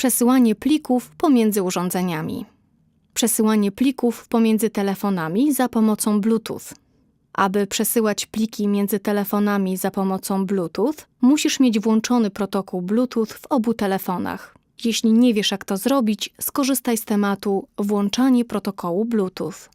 Przesyłanie plików pomiędzy urządzeniami. Przesyłanie plików pomiędzy telefonami za pomocą Bluetooth. Aby przesyłać pliki między telefonami za pomocą Bluetooth, musisz mieć włączony protokół Bluetooth w obu telefonach. Jeśli nie wiesz, jak to zrobić, skorzystaj z tematu Włączanie protokołu Bluetooth.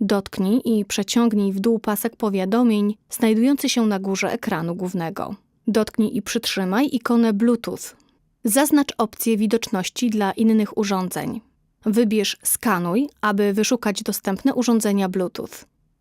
Dotknij i przeciągnij w dół pasek powiadomień znajdujący się na górze ekranu głównego. Dotknij i przytrzymaj ikonę Bluetooth. Zaznacz opcję widoczności dla innych urządzeń. Wybierz Skanuj, aby wyszukać dostępne urządzenia Bluetooth.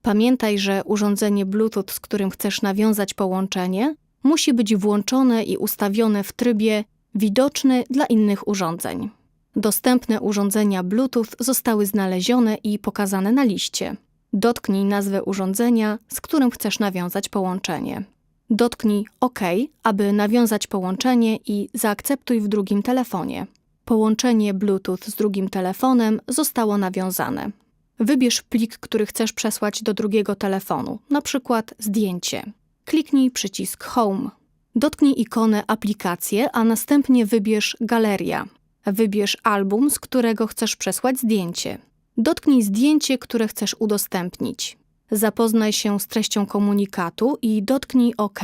Pamiętaj, że urządzenie Bluetooth, z którym chcesz nawiązać połączenie, musi być włączone i ustawione w trybie widoczny dla innych urządzeń. Dostępne urządzenia Bluetooth zostały znalezione i pokazane na liście. Dotknij nazwę urządzenia, z którym chcesz nawiązać połączenie. Dotknij OK, aby nawiązać połączenie i zaakceptuj w drugim telefonie. Połączenie Bluetooth z drugim telefonem zostało nawiązane. Wybierz plik, który chcesz przesłać do drugiego telefonu, na przykład zdjęcie. Kliknij przycisk Home. Dotknij ikonę Aplikacje, a następnie wybierz Galeria. Wybierz album, z którego chcesz przesłać zdjęcie. Dotknij zdjęcie, które chcesz udostępnić. Zapoznaj się z treścią komunikatu i dotknij OK.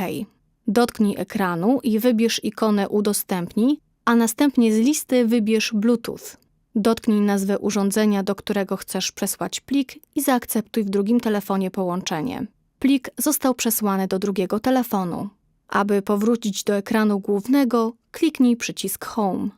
Dotknij ekranu i wybierz ikonę Udostępnij, a następnie z listy wybierz Bluetooth. Dotknij nazwę urządzenia, do którego chcesz przesłać plik i zaakceptuj w drugim telefonie połączenie. Plik został przesłany do drugiego telefonu. Aby powrócić do ekranu głównego, kliknij przycisk Home.